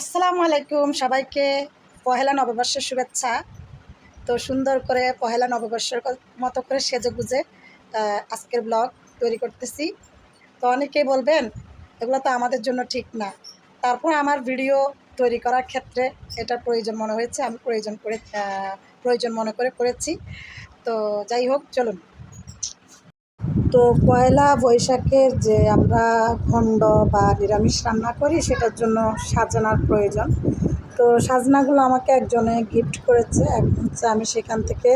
আসসালামু আলাইকুম সবাইকে। পহেলা নববর্ষের শুভেচ্ছা। তো সুন্দর করে পহেলা নববর্ষের মতো করে সেজে গুজে আজকের ব্লগ তৈরি করতেছি। তো অনেকেই বলবেন, এগুলো তো আমাদের জন্য ঠিক না। তারপর আমার ভিডিও তৈরি করার ক্ষেত্রে এটা প্রয়োজন মনে হয়েছে, আমি প্রয়োজন করে প্রয়োজন মনে করে করেছি। তো যাই হোক, চলুন। তো পয়লা বৈশাখের যে আমরা খণ্ড বা নিরামিষ রান্না করি, সেটার জন্য সাজানার প্রয়োজন। তো সাজনাগুলো আমাকে একজনে গিফট করেছে। এখন হচ্ছে আমি সেখান থেকে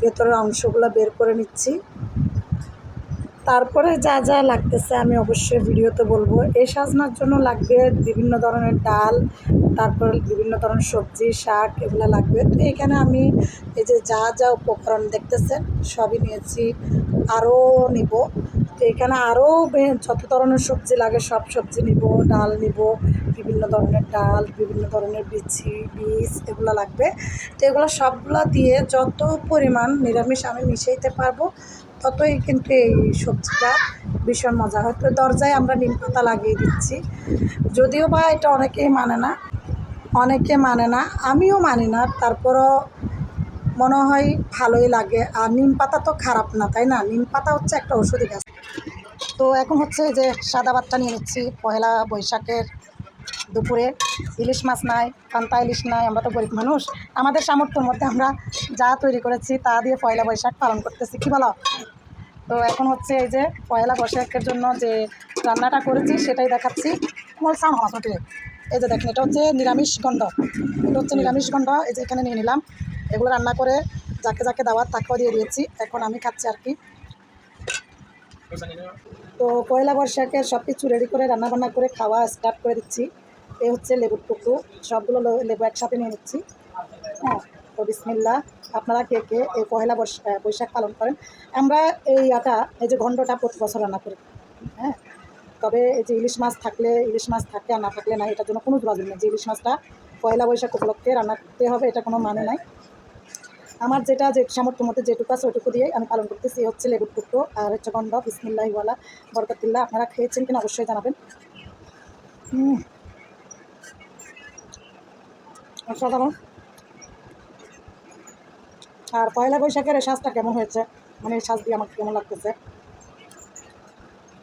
ভেতরের অংশগুলো বের করে নিচ্ছি। তারপরে যা যা লাগতেছে আমি অবশ্যই ভিডিওতে বলব। এই সাজনার জন্য লাগবে বিভিন্ন ধরনের ডাল, তারপর বিভিন্ন ধরনের সবজি, শাক এগুলো লাগবে। তো এখানে আমি এই যে যা যা উপকরণ দেখতেছেন, সবই নিয়েছি। আরও নিব। তো এখানে আরও যত ধরনের সবজি লাগে, সব সবজি নিব, ডাল নিব, বিভিন্ন ধরনের ডাল, বিভিন্ন ধরনের বিচি বীজ এগুলো লাগবে। তো এগুলো সবগুলো দিয়ে যত পরিমাণ নিরামিষ আমি মিশাইতে পারব, ততই কিন্তু এই সবজিটা ভীষণ মজা হয়। তো দরজায় আমরা নিম পাতা লাগিয়ে দিচ্ছি। যদিও বা এটা অনেকেই মানে না, অনেকে মানে না, আমিও মানি না, তারপরও মনে হয় ভালোই লাগে। আর নিম পাতা তো খারাপ না, তাই না? নিম পাতা হচ্ছে একটা ওষুধি গাছ তো এখন হচ্ছে যে সাদা ভাতটা নিয়ে নিচ্ছি। পয়লা বৈশাখের দুপুরে ইলিশ মাছ নাই কান্তা ইলিশ নাই, আমরা তো গরিব মানুষ। আমাদের সামর্থ্যের মধ্যে আমরা যা তৈরি করেছি তা দিয়ে পয়লা বৈশাখ পালন করতেছি, কী বলো? তো এখন হচ্ছে এই যে পয়লা বৈশাখের জন্য যে রান্নাটা করেছি সেটাই দেখাচ্ছি। মোল সাম আমার এই যে দেখেন, এটা হচ্ছে নিরামিষ গণ্ড এটা হচ্ছে নিরামিষ গণ্ড এই যে এখানে নিয়ে নিলাম। এগুলো রান্না করে যাকে যাকে দাওয়াত তাকেও দিয়ে দিয়েছি। এখন আমি খাচ্ছি আর কি। তো পয়লা বৈশাখে সব কিছু রেডি করে রান্না বান্না করে, খাওয়া স্টার্ট করে দিচ্ছি। এই হচ্ছে লেবুর টুকরো। সবগুলো লেবু একসাথে নিয়ে নিচ্ছি। হ্যাঁ তো বিসমিল্লা আপনারা কে কে এই পয়লা বৈশ- বৈশাখ পালন করেন, আমরা এই আটা, এই যে ঘণ্টটা প্রতি বছর রান্না করি। হ্যাঁ তবে এই যে ইলিশ মাছ থাকলে, ইলিশ মাছ থাকলে আর না থাকলে না, এটার জন্য কোনো যোগাযোগ নেই। যে ইলিশ মাছটা পয়লা বৈশাখ উপলক্ষে রান্না করতে হবে, এটা কোনো মানে নাই। আমার যেটা যে সামর্থ্য মধ্যে যেটুকু আছে ওইটুকু দিয়ে আমি পালন করতেছি হচ্ছে লেবুর টুকরো আর হচ্ছে গন্ধ। বিসমিল্লাহিওয়ালা বরকতিল্লা আপনারা খেয়েছেন কিনা অবশ্যই জানাবেন। অসাধারণ। আর পয়লা বৈশাখের এই সাজটা কেমন হয়েছে? মানে এই সাজ দিয়ে আমাকে কেমন লাগতেছে?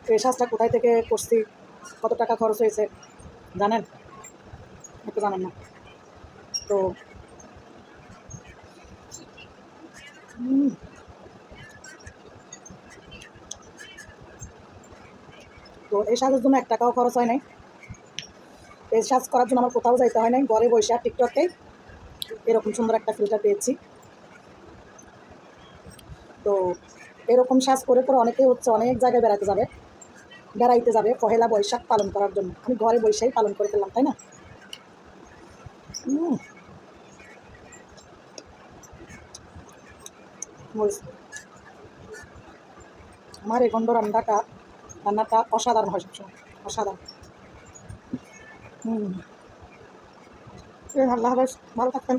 এই সাজটা কোথায় থেকে করছি? কত টাকা খরচ হয়েছে? জানেন? একটু জানেন না। তো হুম। তো এই সাজের জন্য এক টাকাও খরচ হয় নাই। এই সাজ করার জন্য আমার কোথাও যাইতে হয় নাই, ঘরে বসে আর টিকটকে। এরকম সুন্দর একটা ফিল্টার পেয়েছি। তো এরকম সাজ করে করে অনেকেই হচ্ছে অনেক জায়গায় বেড়াতে যাবে। বেড়াইতে যাবে পহেলা বৈশাখ পালন করার জন্য। আমি ঘরে বৈশাখই পালন করে ফেললাম, তাই না? হুম। মরিচ। আমার এই গন্ধ রান্নাটা রান্নাটা অসাধারণ হয় সবসময় অসাধারণ। হুম। আল্লাহ ভালো থাকবেন।